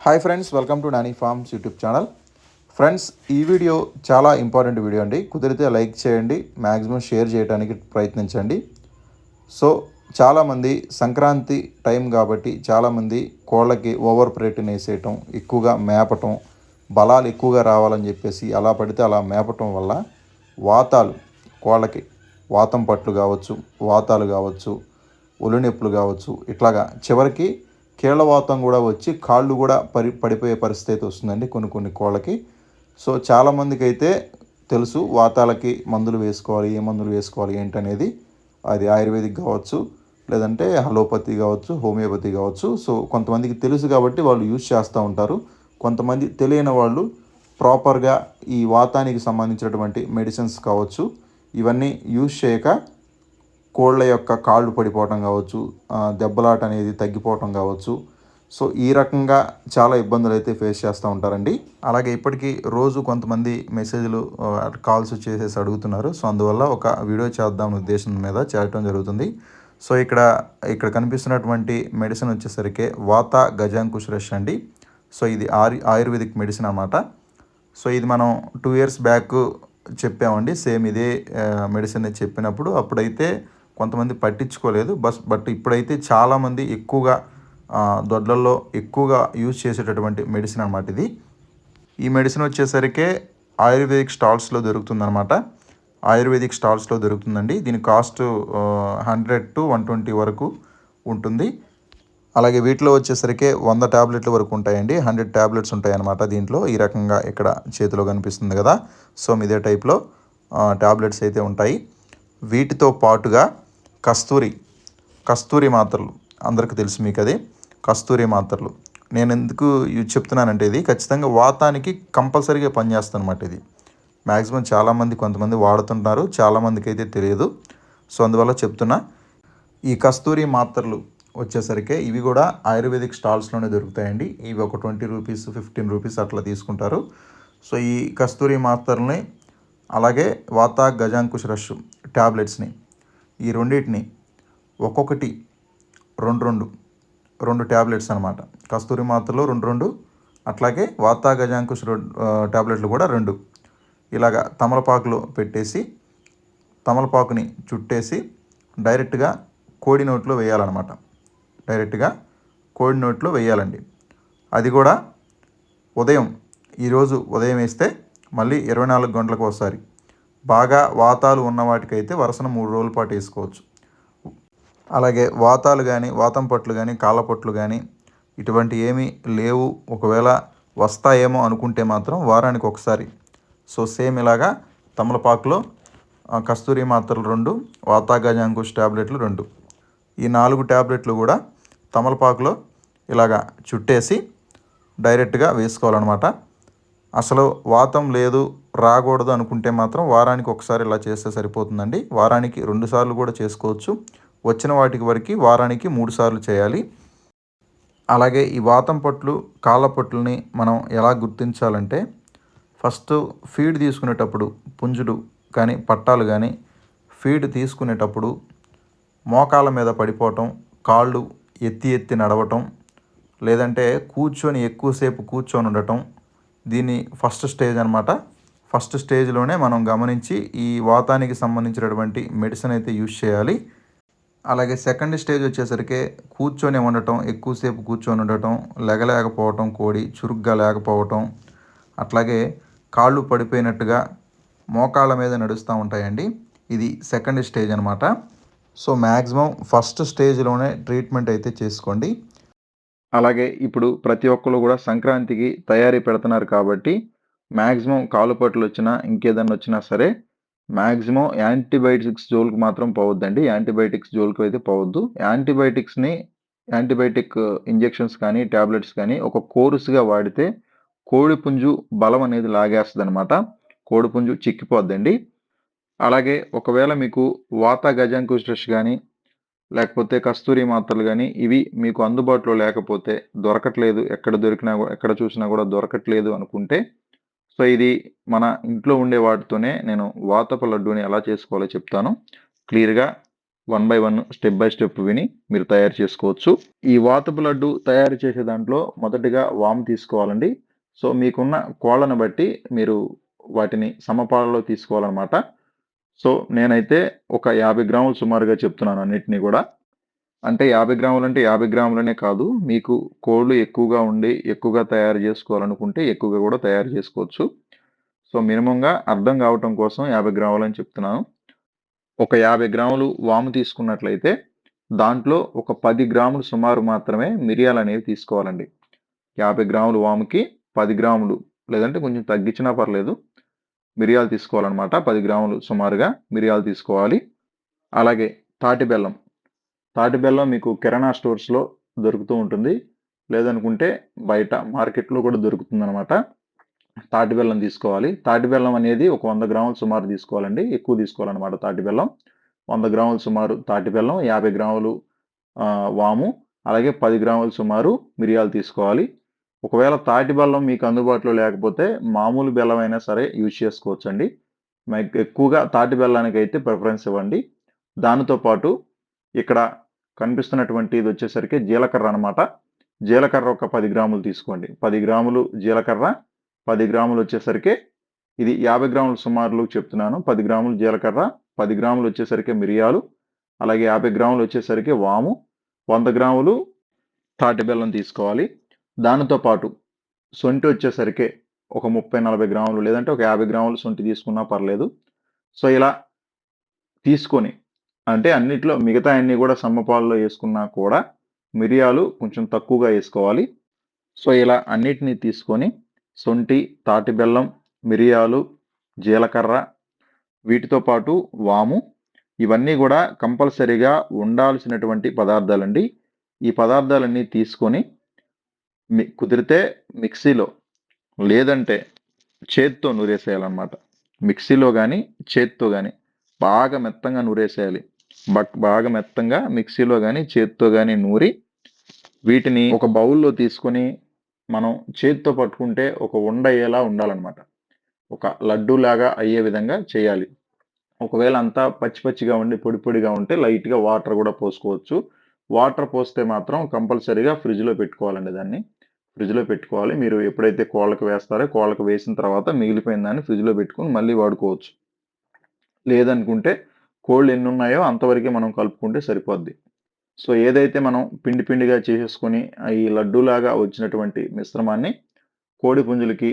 Hi friends welcome to Nani farms YouTube channel friends ఈ video చాలా important video అండి. కుదిరితే లైక్ చేయండి మ్యాక్సిమం షేర్ చేయడానికి ప్రయత్నించండి. సో చాలామంది సంక్రాంతి టైం కాబట్టి చాలామంది కోళ్ళకి ఓవర్ ప్రేటిన్ వేసేయటం ఎక్కువగా మేపటం బలాలు ఎక్కువగా రావాలని చెప్పేసి అలా పడితే అలా మేపటం వల్ల వాతాలు కోళ్ళకి వాతం పట్లు కావచ్చు వాతాలు కావచ్చు ఒళ్ళు నొప్పులు కావచ్చు ఇట్లాగా చివరికి కీళ్ళవాతం కూడా వచ్చి కాళ్ళు కూడా పడి పడిపోయే పరిస్థితి అయితే వస్తుందండి కొన్ని కొన్ని కోళ్ళకి. సో చాలామందికి అయితే తెలుసు వాతాలకి మందులు వేసుకోవాలి ఏ మందులు వేసుకోవాలి ఏంటనేది. అది ఆయుర్వేదిక్ కావచ్చు లేదంటే హలోపతి కావచ్చు హోమియోపతి కావచ్చు. సో కొంతమందికి తెలుసు కాబట్టి వాళ్ళు యూజ్ చేస్తూ ఉంటారు. కొంతమంది తెలియని వాళ్ళు ప్రాపర్గా ఈ వాతానికి సంబంధించినటువంటి మెడిసిన్స్ కావచ్చు ఇవన్నీ యూజ్ చేయక కోళ్ళ యొక్క కాళ్ళు పడిపోవటం కావచ్చు దెబ్బలాట అనేది తగ్గిపోవటం కావచ్చు. సో ఈ రకంగా చాలా ఇబ్బందులు అయితే ఫేస్ చేస్తూ ఉంటారండి. అలాగే ఇప్పటికీ రోజు కొంతమంది మెసేజ్లు కాల్స్ చేసేసి అడుగుతున్నారు. సో అందువల్ల ఒక వీడియో చేద్దాం ఉద్దేశం మీద చేయటం జరుగుతుంది. సో ఇక్కడ ఇక్కడ కనిపిస్తున్నటువంటి మెడిసిన్ వచ్చేసరికి వాత గజాంకుష్ రష్ అండి. సో ఇది ఆరి ఆయుర్వేదిక్ మెడిసిన్ అన్నమాట. సో ఇది మనం టూ ఇయర్స్ బ్యాక్ చెప్పామండి. సేమ్ ఇదే మెడిసిన్ చెప్పినప్పుడు అప్పుడైతే కొంతమంది పట్టించుకోలేదు. బస్ బట్ ఇప్పుడైతే చాలామంది ఎక్కువగా దొడ్లలో దొడ్లల్లో ఎక్కువగా యూజ్ చేసేటటువంటి మెడిసిన్ అనమాట ఇది. ఈ మెడిసిన్ వచ్చేసరికి ఆయుర్వేదిక్ స్టాల్స్లో దొరుకుతుందన్నమాట. ఆయుర్వేదిక్ స్టాల్స్లో దొరుకుతుందండి. దీని cost hundred to one twenty వరకు ఉంటుంది. అలాగే వీటిలో వచ్చేసరికి వంద ట్యాబ్లెట్ల వరకు ఉంటాయండి. హండ్రెడ్ ట్యాబ్లెట్స్ ఉంటాయన్నమాట దీంట్లో. ఈ రకంగా ఇక్కడ చేతిలో కనిపిస్తుంది కదా. సో ఇదే టైప్లో ట్యాబ్లెట్స్ అయితే ఉంటాయి. వీటితో పాటుగా కస్తూరి కస్తూరి మాత్రలు. అందరికీ తెలుసు మీకు అది కస్తూరి మాత్రలు. నేను ఎందుకు చెప్తున్నానంటే ఇది ఖచ్చితంగా వాతానికి కంపల్సరీగా పనిచేస్తుంది ఇది. మ్యాక్సిమం చాలామంది కొంతమంది వాడుతుంటారు చాలామందికి అయితే తెలియదు. సో అందువల్ల చెప్తున్నా ఈ కస్తూరి మాత్రలు వచ్చేసరికి ఇవి కూడా ఆయుర్వేదిక్ స్టాల్స్లోనే దొరుకుతాయండి. ఇవి ఒక ట్వంటీ రూపీస్ ఫిఫ్టీన్ రూపీస్ అట్లా తీసుకుంటారు. సో ఈ కస్తూరి మాత్రల్ని అలాగే వాత గజాంకుష్ రష్ ట్యాబ్లెట్స్ని ఈ రెండింటిని ఒక్కొక్కటి రెండు రెండు రెండు ట్యాబ్లెట్స్ అనమాట కస్తూరి మాత్రలు రెండు రెండు అట్లాగే వాత గజాంకుష్ ట్యాబ్లెట్లు కూడా రెండు. ఇలాగా తమలపాకులో పెట్టేసి తమలపాకుని చుట్టేసి డైరెక్ట్గా కోడి నోట్లో వేయాలన్నమాట. డైరెక్ట్గా కోడి నోట్లో వేయాలండి. అది కూడా ఉదయం ఈరోజు ఉదయం వేస్తే మళ్ళీ ఇరవై నాలుగు గంటలకు ఒకసారి. బాగా వాతాలు ఉన్న వాటికైతే వరుసన మూడు రోజుల పాటు వేసుకోవచ్చు. అలాగే వాతాలు కానీ వాతం పట్లు కానీ కాళ్ళ పట్లు కానీ ఇటువంటి ఏమీ లేవు. ఒకవేళ వస్తాయేమో అనుకుంటే మాత్రం వారానికి ఒకసారి. సో సేమ్ ఇలాగా తమలపాకులో కస్తూరి మాత్రలు రెండు వాతాగజాంకుష్ ట్యాబ్లెట్లు రెండు. ఈ నాలుగు ట్యాబ్లెట్లు కూడా తమలపాకులో ఇలాగా చుట్టేసి డైరెక్ట్గా వేసుకోవాలన్నమాట. అసలు వాతం లేదు రాకూడదు అనుకుంటే మాత్రం వారానికి ఒకసారి ఇలా చేస్తే సరిపోతుందండి. వారానికి రెండు సార్లు కూడా చేసుకోవచ్చు. వచ్చిన వాటికి వరకు వారానికి మూడు సార్లు చేయాలి. అలాగే ఈ వాతం పట్లు కాళ్ళ పట్లని మనం ఎలా గుర్తించాలంటే ఫస్ట్ ఫీడ్ తీసుకునేటప్పుడు పుంజుడు కానీ పట్టాలు కానీ ఫీడ్ తీసుకునేటప్పుడు మోకాళ్ళ మీద పడిపోవటం కాళ్ళు ఎత్తి ఎత్తి నడవటం లేదంటే కూర్చొని ఎక్కువసేపు కూర్చొని ఉండటం దీన్ని ఫస్ట్ స్టేజ్ అనమాట ఫస్ట్ స్టేజ్లోనే మనం గమనించి ఈ వాతానికి సంబంధించినటువంటి మెడిసిన్ అయితే యూజ్ చేయాలి. అలాగే సెకండ్ స్టేజ్ వచ్చేసరికి కూర్చొని ఉండటం ఎక్కువసేపు కూర్చొని ఉండటం లెగలేకపోవటం కోడి చురుగ్గా లేకపోవటం అట్లాగే కాళ్ళు పడిపోయినట్టుగా మోకాళ్ళ మీద నడుస్తూ ఉంటాయండి. ఇది సెకండ్ స్టేజ్ అనమాట సో మ్యాక్సిమం ఫస్ట్ స్టేజ్లోనే ట్రీట్మెంట్ అయితే చేసుకోండి. అలాగే ఇప్పుడు ప్రతి ఒక్కరు కూడా సంక్రాంతికి తయారీ పెడుతున్నారు కాబట్టి మ్యాక్సిమం కాలుపట్లు వచ్చినా ఇంకేదన్నా వచ్చినా సరే మ్యాక్సిమం యాంటీబయాటిక్స్ జోలికి మాత్రం పోవద్దండి. యాంటీబయాటిక్స్ జోలుకు అయితే పోవద్దు. యాంటీబయాటిక్స్ని యాంటీబయాటిక్ ఇంజెక్షన్స్ కానీ ట్యాబ్లెట్స్ కానీ ఒక కోర్సుగా వాడితే కోడిపుంజు బలం అనేది లాగేస్తుంది అనమాట కోడిపుంజు చిక్కిపోద్దండి. అలాగే ఒకవేళ మీకు వాత గజాంకుష్ కానీ లేకపోతే కస్తూరి మాత్రలు కానీ ఇవి మీకు అందుబాటులో లేకపోతే దొరకట్లేదు ఎక్కడ దొరికినా ఎక్కడ చూసినా కూడా దొరకట్లేదు అనుకుంటే సో ఇది మన ఇంట్లో ఉండే వాటితోనే నేను వాతపు లడ్డూని ఎలా చేసుకోవాలో చెప్తాను. క్లియర్గా one by one step by step విని మీరు తయారు చేసుకోవచ్చు. ఈ వాతపు లడ్డు తయారు చేసే దాంట్లో మొదటిగా వామ్ తీసుకోవాలండి. సో మీకున్న కోళ్ళను బట్టి మీరు వాటిని సమపాలలో తీసుకోవాలన్నమాట. సో నేనైతే ఒక యాభై గ్రాములు సుమారుగా చెప్తున్నాను అన్నిటినీ కూడా. అంటే యాభై గ్రాములు అంటే యాభై గ్రాములనే కాదు మీకు కోళ్ళు ఎక్కువగా ఉండి ఎక్కువగా తయారు చేసుకోవాలనుకుంటే ఎక్కువగా కూడా తయారు చేసుకోవచ్చు. సో మినిమంగా అర్థం కావటం కోసం యాభై గ్రాములు అని చెప్తున్నాను. ఒక యాభై గ్రాములు వాము తీసుకున్నట్లయితే దాంట్లో ఒక పది గ్రాములు సుమారు మాత్రమే మిరియాలు అనేవి తీసుకోవాలండి. యాభై గ్రాములు వాముకి పది గ్రాములు లేదంటే కొంచెం తగ్గించినా పర్లేదు. మిరియాలు తీసుకోవాలన్నమాట. పది గ్రాములు సుమారుగా మిరియాలు తీసుకోవాలి. అలాగే తాటి బెల్లం. తాటి బెల్లం మీకు కిరాణా స్టోర్స్లో దొరుకుతూ ఉంటుంది. లేదనుకుంటే బయట మార్కెట్లో కూడా దొరుకుతుంది అనమాట తాటి బెల్లం తీసుకోవాలి. తాటి బెల్లం అనేది ఒక వంద గ్రాములు సుమారు తీసుకోవాలండి. ఎక్కువ తీసుకోవాలన్నమాట తాటి బెల్లం. వంద గ్రాములు సుమారు తాటి బెల్లం యాభై గ్రాములు వాము అలాగే పది గ్రాములు సుమారు మిరియాలు తీసుకోవాలి. ఒకవేళ తాటి బెల్లం మీకు అందుబాటులో లేకపోతే మామూలు బెల్లం అయినా సరే యూజ్ చేసుకోవచ్చు అండి ఎక్కువగా తాటి బెల్లానికి అయితే ప్రిఫరెన్స్ ఇవ్వండి. దానితో పాటు ఇక్కడ కనిపిస్తున్నటువంటి ఇది వచ్చేసరికి జీలకర్ర అనమాట జీలకర్ర ఒక పది గ్రాములు తీసుకోండి. పది గ్రాములు జీలకర్ర పది గ్రాములు వచ్చేసరికి ఇది యాభై గ్రాములు సుమారులు చెప్తున్నాను. పది గ్రాములు జీలకర్ర పది గ్రాములు వచ్చేసరికి మిరియాలు అలాగే యాభై గ్రాములు వచ్చేసరికి వాము వంద గ్రాములు తాటి బెల్లం తీసుకోవాలి. దానితో పాటు సొంటి వచ్చేసరికి ఒక ముప్పై నలభై గ్రాములు లేదంటే ఒక యాభై గ్రాములు సొంటి తీసుకున్నా పర్లేదు. సో ఇలా తీసుకొని అంటే అన్నిట్లో మిగతా అన్ని కూడా సమ్మపాలలో వేసుకున్నా కూడా మిరియాలు కొంచెం తక్కువగా వేసుకోవాలి. సో ఇలా అన్నిటినీ తీసుకొని సొంటి తాటి బెల్లం మిరియాలు జీలకర్ర వీటితో పాటు వాము ఇవన్నీ కూడా కంపల్సరీగా ఉండాల్సినటువంటి పదార్థాలండి. ఈ పదార్థాలన్నీ తీసుకొని మి కుదిరితే మిక్సీలో లేదంటే చేత్తో నూరేసేయాలన్నమాట. మిక్సీలో కానీ చేత్తో కానీ బాగా మెత్తంగా నూరేసేయాలి. బట్ బాగా మెత్తంగా మిక్సీలో కానీ చేత్తో కానీ నూరి వీటిని ఒక బౌల్లో తీసుకొని మనం చేత్తో పట్టుకుంటే ఒక ఉండ అయ్యేలా ఉండాలన్నమాట. ఒక లడ్డూలాగా అయ్యే విధంగా చేయాలి. ఒకవేళ అంతా పచ్చి పచ్చిగా ఉండి పొడి పొడిగా ఉంటే లైట్గా వాటర్ కూడా పోసుకోవచ్చు. వాటర్ పోస్తే మాత్రం కంపల్సరీగా ఫ్రిడ్జ్లో పెట్టుకోవాలండి దాన్ని. ఫ్రిడ్జ్లో పెట్టుకోవాలి. మీరు ఎప్పుడైతే కోళ్ళకు వేస్తారో కోళ్ళకు వేసిన తర్వాత మిగిలిపోయిన దాన్ని ఫ్రిడ్జ్లో పెట్టుకుని మళ్ళీ వాడుకోవచ్చు. లేదనుకుంటే కోళ్ళు ఎన్ని ఉన్నాయో అంతవరకే మనం కలుపుకుంటే సరిపోద్ది. సో ఏదైతే మనం పిండి పిండిగా చేసేసుకొని ఈ లడ్డూలాగా వచ్చినటువంటి మిశ్రమాన్ని కోడి పుంజులకి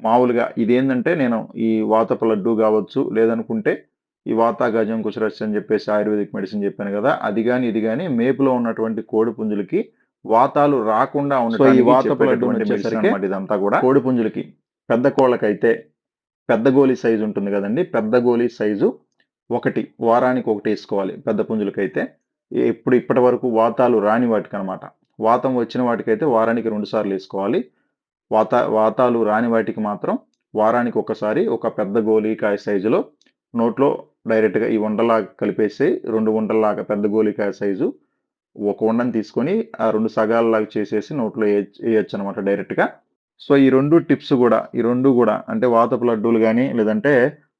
మామూలుగా ఇదేంటంటే నేను ఈ వాతప లడ్డు కావచ్చు లేదనుకుంటే ఈ వాత గజం కుసరస్ అని చెప్పేసి ఆయుర్వేదిక్ మెడిసిన్ చెప్పాను కదా అది కానీ ఇది కానీ మేపులో ఉన్నటువంటి కోడి పుంజులకి వాతాలు రాకుండా వచ్చేసరికి ఇదంతా కూడా. కోడి పుంజులకి పెద్ద కోళ్ళకైతే పెద్ద గోళీ సైజు ఉంటుంది కదండి. పెద్ద గోళీ సైజు ఒకటి వారానికి ఒకటి వేసుకోవాలి పెద్ద పుంజులకైతే. ఇప్పుడు ఇప్పటి వరకు వాతాలు రాని వాటికి అనమాట వాతం వచ్చిన వాటికైతే వారానికి రెండు సార్లు వేసుకోవాలి. వాత వాతాలు రాని వాటికి మాత్రం వారానికి ఒకసారి ఒక పెద్ద గోళీకాయ సైజులో నోట్లో డైరెక్ట్గా ఈ వంటలాగా కలిపేసి రెండు వంటలాగా పెద్ద గోళీకాయ సైజు ఒక ఉండని తీసుకొని ఆ రెండు సగాలలాగా చేసేసి నోట్లో వేయచ్చు అనమాట డైరెక్ట్గా. సో ఈ రెండు టిప్స్ కూడా ఈ రెండు కూడా అంటే వాతపు లడ్డూలు కానీ లేదంటే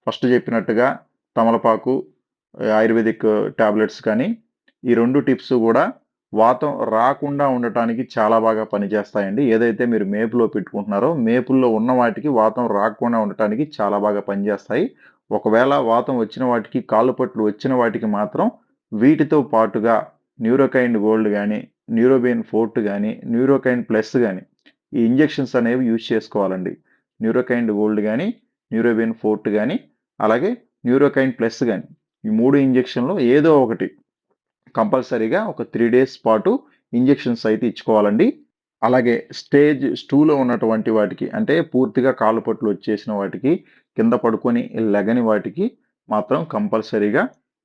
ఫస్ట్ చెప్పినట్టుగా తమలపాకు ఆయుర్వేదిక్ టాబ్లెట్స్ కానీ ఈ రెండు టిప్స్ కూడా వాతం రాకుండా ఉండటానికి చాలా బాగా పనిచేస్తాయండి. ఏదైతే మీరు మేపులో పెట్టుకుంటున్నారో మేపుల్లో ఉన్న వాటికి వాతం రాకుండా ఉండటానికి చాలా బాగా పనిచేస్తాయి. ఒకవేళ వాతం వచ్చిన వాటికి కాళ్ళు పట్లు వచ్చిన వాటికి మాత్రం వీటితో పాటుగా న్యూరోకైండ్ గోల్డ్ కానీ న్యూరోబెయిన్ ఫోర్ట్ కానీ న్యూరోకైండ్ ప్లస్ కానీ ఈ ఇంజెక్షన్స్ అనేవి యూజ్ చేసుకోవాలండి. న్యూరోకైండ్ గోల్డ్ కానీ న్యూరోబెయిన్ ఫోర్ట్ కానీ అలాగే న్యూరోకైండ్ ప్లస్ కానీ ఈ మూడు ఇంజెక్షన్లో ఏదో ఒకటి కంపల్సరీగా ఒక త్రీ డేస్ పాటు ఇంజెక్షన్స్ అయితే ఇచ్చుకోవాలండి. అలాగే స్టేజ్ టూలో ఉన్నటువంటి వాటికి అంటే పూర్తిగా కాళ్ళు పట్లు వచ్చేసిన వాటికి కింద పడుకొని లెగని వాటికి మాత్రం కంపల్సరీగా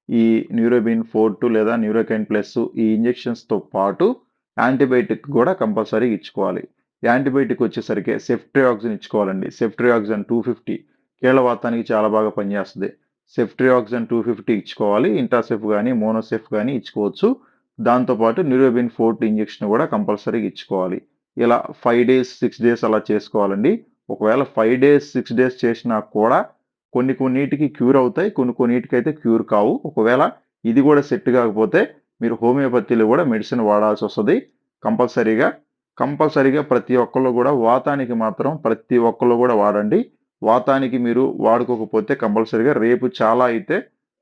ఈ న్యూరోబిన్ ఫోర్ టూ లేదా న్యూరోకైన్ ప్లస్ ఈ ఇంజెక్షన్స్తో పాటు యాంటీబయాటిక్ కూడా కంపల్సరీ ఇచ్చుకోవాలి. యాంటీబయాటిక్ వచ్చేసరికి సెఫ్ట్రియాక్సిన్ ఇచ్చుకోవాలండి. సెఫ్ట్రియాక్సిన్ టూ ఫిఫ్టీ కీళ్ళవాతానికి చాలా బాగా పనిచేస్తుంది. సెఫ్ట్రియాక్సిన్ టూ ఫిఫ్టీ ఇచ్చుకోవాలి. ఇంటాసెఫ్ కానీ మోనోసెఫ్ కానీ ఇచ్చుకోవచ్చు. దాంతోపాటు న్యూరోబిన్ ఫోర్ట్ ఇంజెక్షన్ కూడా కంపల్సరీగా ఇచ్చుకోవాలి. ఇలా ఫైవ్ డేస్ సిక్స్ డేస్ అలా చేసుకోవాలండి. ఒకవేళ ఫైవ్ డేస్ సిక్స్ డేస్ చేసినా కూడా కొన్ని కొన్నిటికి క్యూర్ అవుతాయి కొన్ని కొన్నిటికి అయితే క్యూర్ కావు. ఒకవేళ ఇది కూడా సెట్ కాకపోతే మీరు హోమియోపతిలో కూడా మెడిసిన్ వాడాల్సి వస్తుంది. కంపల్సరీగా కంపల్సరీగా ప్రతి ఒక్కళ్ళు కూడా వాతానికి మాత్రం ప్రతి ఒక్కళ్ళు కూడా వాడండి. వాతానికి మీరు వాడుకోకపోతే కంపల్సరీగా రేపు చాలా అయితే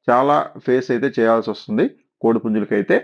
చాలా ఫేస్ అయితే చేయాల్సి వస్తుంది. కోడిపుంజులకైతే.